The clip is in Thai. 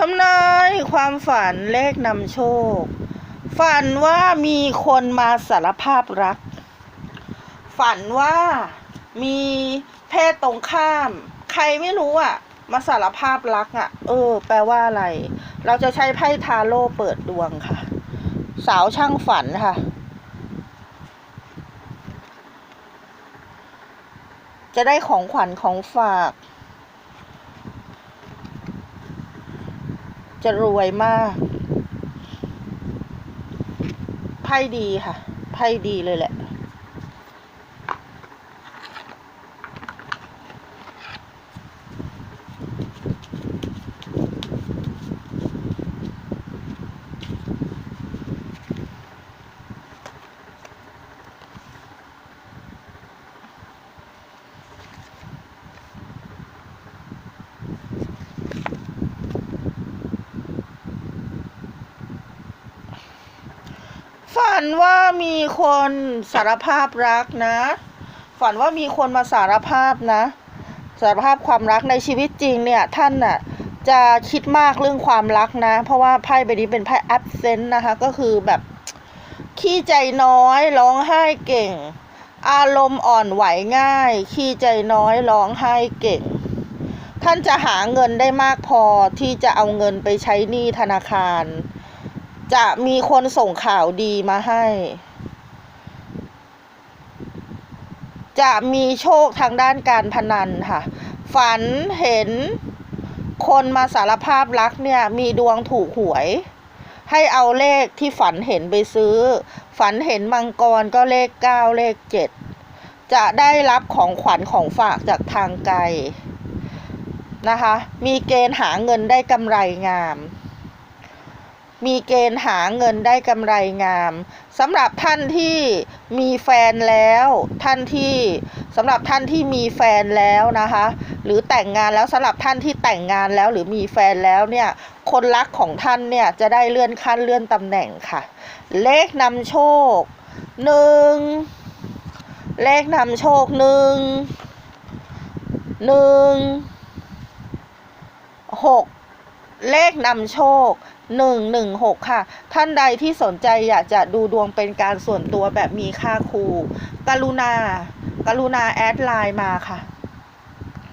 ทำนายความฝันเลขนำโชค ฝันว่ามีคนมาสารภาพรัก ฝันว่ามีเพศตรงข้าม ใครไม่รู้อะ มาสารภาพรักอะ เออ แปลว่าอะไร เราจะใช้ไพ่ทาโร่เปิดดวงค่ะ สาวช่างฝันค่ะ จะได้ของขวัญของฝาก จะรวยมาก ไพ่ดีค่ะ ไพ่ดีเลยแหละ ฝันว่ามีคนสารภาพรักนะ ฝันว่ามีคนมาสารภาพนะ สารภาพความรักในชีวิตจริงเนี่ยท่านน่ะจะคิดมากเรื่องความรักนะ เพราะว่าไพ่ใบนี้เป็นไพ่ absent นะคะ ก็คือแบบขี้ใจน้อยร้องไห้เก่ง อารมณ์อ่อนไหวง่าย ขี้ใจน้อยร้องไห้เก่ง ท่านจะหาเงินได้มากพอที่จะเอาเงินไปใช้หนี้ธนาคาร จะมีคนส่งข่าวดีมาให้ จะมีโชคทางด้านการพนันค่ะ ฝันเห็นคนมาสารภาพรักเนี่ย มีดวงถูกหวย ให้เอาเลขที่ฝันเห็นไปซื้อ ฝันเห็นมังกรก็เลขเก้าเลขเจ็ดจะได้รับของขวัญของฝากจากทางไกลนะคะ มีเกณฑ์หาเงินได้กำไรงาม มีเกณฑ์หาเงินได้กำไรงามสำหรับท่านที่มีแฟนแล้วท่านที่สำหรับท่านที่มีแฟนแล้วนะคะ หรือแต่งงานแล้วสำหรับท่านที่แต่งงานแล้วหรือมีแฟนแล้วเนี่ยคนรักของท่านเนี่ยจะได้เลื่อนขั้นเลื่อนตำแหน่งค่ะ เลขนำโชคหนึ่งเลขนำโชคหนึ่งหนึ่งหกเลขนำโชค หนึ่งหนึ่งหกค่ะ ท่านใดที่สนใจอยากจะดูดวงเป็นการส่วนตัวแบบมีค่าครู กรุณา กรุณาแอดไลน์มาค่ะ